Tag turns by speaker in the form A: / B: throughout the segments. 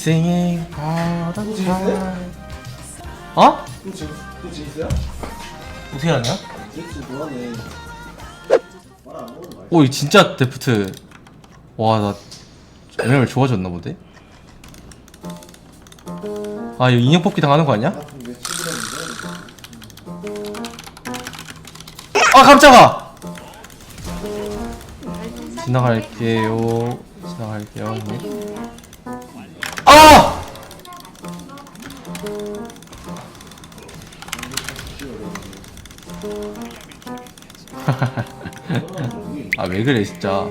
A: Singing all the time. 어?
B: 또?
A: 어떻게 하냐?
B: 진수 뭐하네 말안 먹는 거
A: 오, 이 진짜 데프트. 와, 나 MMR 좋아졌나 본데? 아, 이거 인형 뽑기 당하는 거 아니야?
B: 치즈라는데
A: 아, 깜짝아! 지나갈게요. 지나갈게요, 형님. 아, 왜 그래, 진짜.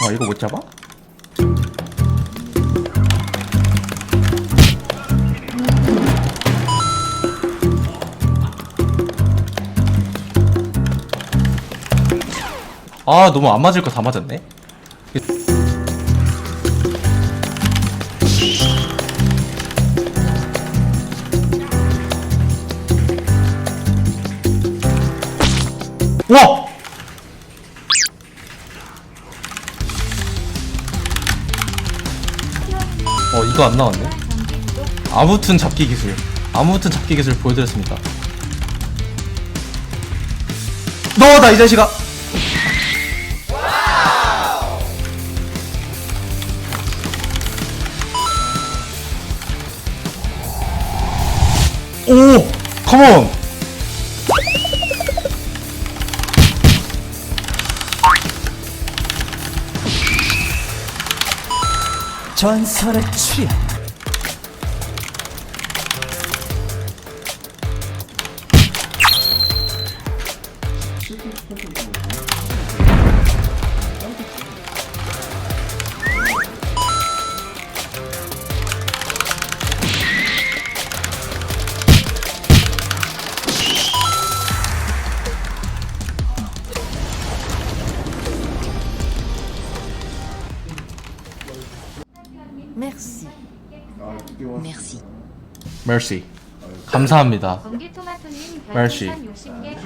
A: 아, 이거 못 잡아? 아, 너무 안 맞을 거 다 맞았네? 와! 어 이거 안 나왔네 아무튼 잡기 기술 아무튼 잡기 기술 보여드렸습니다 너다 이 자식아 오 컴온
C: 전설의 취향
D: Merci.
B: 아
D: Merci.
A: mercy 감사합니다
E: 번개 토마토님
A: merci.
E: 별풍선 60개